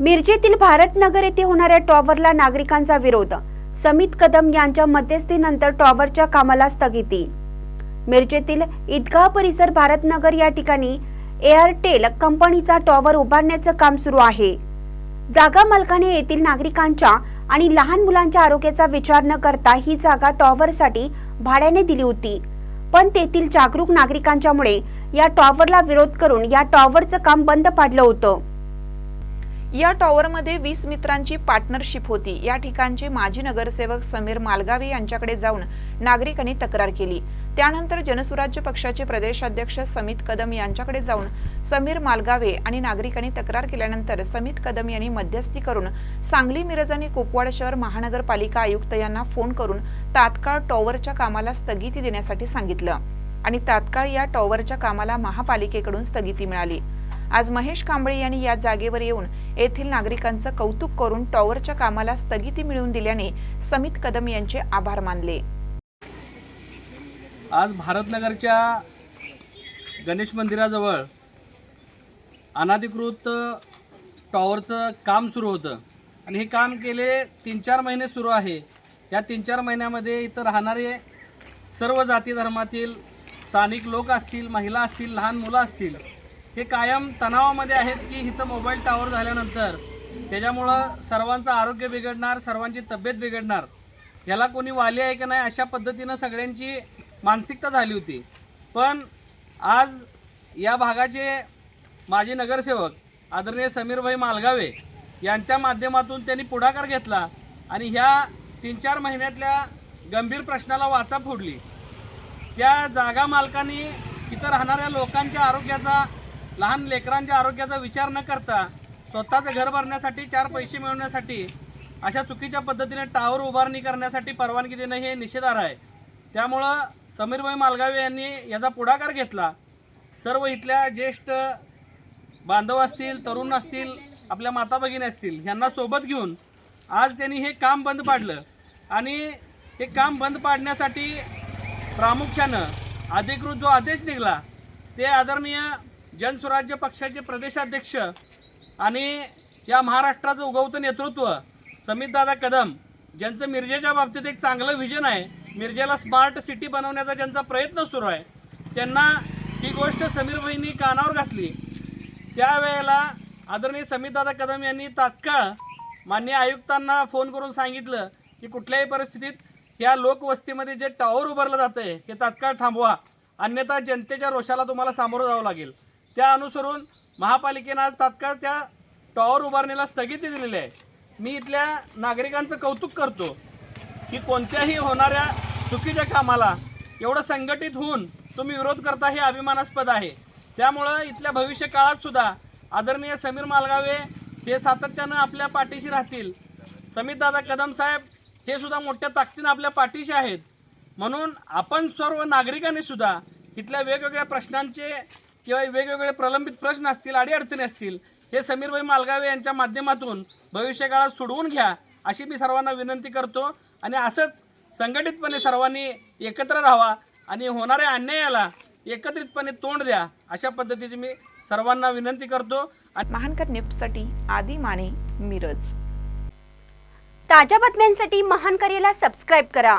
मिरजेतील भारतनगर येथे होणाऱ्या टॉवरला नागरिकांचा विरोध. समित कदम यांच्या मध्यस्थीनंतर टॉवरच्या कामाला स्थगिती. मिरजेतील ईदगाह परिसर भारतनगर या ठिकाणी एअरटेल कंपनीचा टॉवर उभारण्याचं काम सुरू आहे. जागा मालकाने येथील नागरिकांच्या आणि लहान मुलांच्या आरोग्याचा विचार न करता ही जागा टॉवरसाठी भाड्याने दिली होती. पण तेथील जागरूक नागरिकांच्यामुळे या टॉवरला विरोध करून या टॉवरचं काम बंद पाडलं होतं. या टॉवरमध्ये वीस मित्रांची पार्टनरशिप होती. या ठिकाणचे माजी नगरसेवक समीर मालगावे यांच्याकडे जाऊन नागरिकांनी तक्रार केली. त्यानंतर जनसुराज्य पक्षाचे प्रदेशाध्यक्ष समित कदम यांच्याकडे जाऊन समीर मालगावे आणि नागरिकांनी तक्रार केल्यानंतर समित कदम यांनी मध्यस्थी करून सांगली मिरज आणि कुपवाड शहर महानगरपालिका आयुक्त यांना फोन करून तात्काळ टॉवरच्या कामाला स्थगिती देण्यासाठी सांगितलं आणि तात्काळ या टॉवरच्या कामाला महापालिकेकडून स्थगिती मिळाली. आज महेश कांबळे यांनी या जागेवर येऊन येथील नागरिकांचं कौतुक करून टॉवरच्या कामाला स्थगिती मिळवून दिल्याने समित कदम यांचे आभार मानले. आज भारतनगरच्या गणेश मंदिराजवळ अनाधिकृत टॉवरचं काम सुरू होतं. आणि हे काम गेले तीन चार महिने सुरू आहे. या तीन चार महिन्यामध्ये इथं राहणारे सर्व जाती धर्मातील स्थानिक लोक असतील महिला असतील लहान मुलं असतील हे कायम तणावामध्ये आहेत की इथं मोबाईल टावर झाल्यानंतर त्याच्यामुळं सर्वांचं आरोग्य बिघडणार सर्वांची तब्येत बिघडणार. याला कोणी वाली आहे की नाही अशा पद्धतीनं सगळ्यांची मानसिकता झाली होती. पण आज या भागाचे माजी नगरसेवक आदरणीय समीरभाई मालगावे यांच्या माध्यमातून त्यांनी पुढाकार घेतला आणि ह्या तीन चार महिन्यातल्या गंभीर प्रश्नाला वाचा फोडली. त्या जागा मालकांनी इथं राहणाऱ्या लोकांच्या आरोग्याचा लहान लेकरांच्या आरोग्याचा विचार न करता स्वतःचं घर भरण्यासाठी चार पैसे मिळवण्यासाठी अशा चुकीच्या पद्धतीने टावर उभारणी करण्यासाठी परवानगी देणं हे निषेधार्ह आहे. त्यामुळं समीरभाई मालगावे यांनी याचा पुढाकार घेतला. सर्व इथल्या ज्येष्ठ बांधव असतील तरुण असतील आपल्या माता भगिनी असतील यांना सोबत घेऊन आज त्यांनी हे काम बंद पाडलं. आणि हे काम बंद पाडण्यासाठी प्रामुख्यानं अधिकृत जो आदेश निघाला ते आदरणीय जनस्वराज्य पक्षाचे प्रदेशाध्यक्ष आणि या महाराष्ट्राचं उगवतं नेतृत्व समितदादा कदम ज्यांचं मिरजेच्या बाबतीत एक चांगलं व्हिजन आहे मिरजेला स्मार्ट सिटी बनवण्याचा ज्यांचा प्रयत्न सुरू आहे त्यांना ही गोष्ट समीर भाईंनी कानावर घातली. त्यावेळेला आदरणीय समितदादा कदम यांनी तात्काळ मान्य आयुक्तांना फोन करून सांगितलं की कुठल्याही परिस्थितीत ह्या लोकवस्तीमध्ये जे टॉवर उभारलं जातं आहे हे तात्काळ थांबवा. अन्यथा जनतेच्या रोषाला तुम्हाला सामोरं जावं लागेल. त्या अनुसरून महापालिकेनं आज तात्काळ त्या टॉवर उभारणीला स्थगिती दिलेली आहे. मी इथल्या नागरिकांचं कौतुक करतो की कोणत्याही होणाऱ्या चुकीच्या कामाला एवढं संघटित होऊन तुम्ही विरोध करता हे अभिमानास्पद आहे. त्यामुळं इथल्या भविष्य काळातसुद्धा आदरणीय समीर मालगावे हे सातत्यानं आपल्या पाठीशी राहतील. समितदादा कदम साहेब हे सुद्धा मोठ्या ताकदीनं आपल्या पाठीशी आहेत. म्हणून आपण सर्व नागरिकांनी सुद्धा इथल्या वेगवेगळ्या प्रश्नांचे किंवा वेगवेगळे प्रलंबित प्रश्न असतील अडीअडचणी असतील हे समीरभाई मालगावे यांच्या माध्यमातून भविष्यकाळात सोडवून घ्या अशी मी सर्वांना विनंती करतो. आणि असंच संघटितपणे सर्वांनी एकत्र राहावा आणि होणाऱ्या अन्यायाला एकत्रितपणे तोंड द्या अशा पद्धतीची मी सर्वांना विनंती करतो. आणि महानकर निप्ससाठी आदी माने मिरज. ताज्या बातम्यांसाठी महान करेला सबस्क्राईब करा.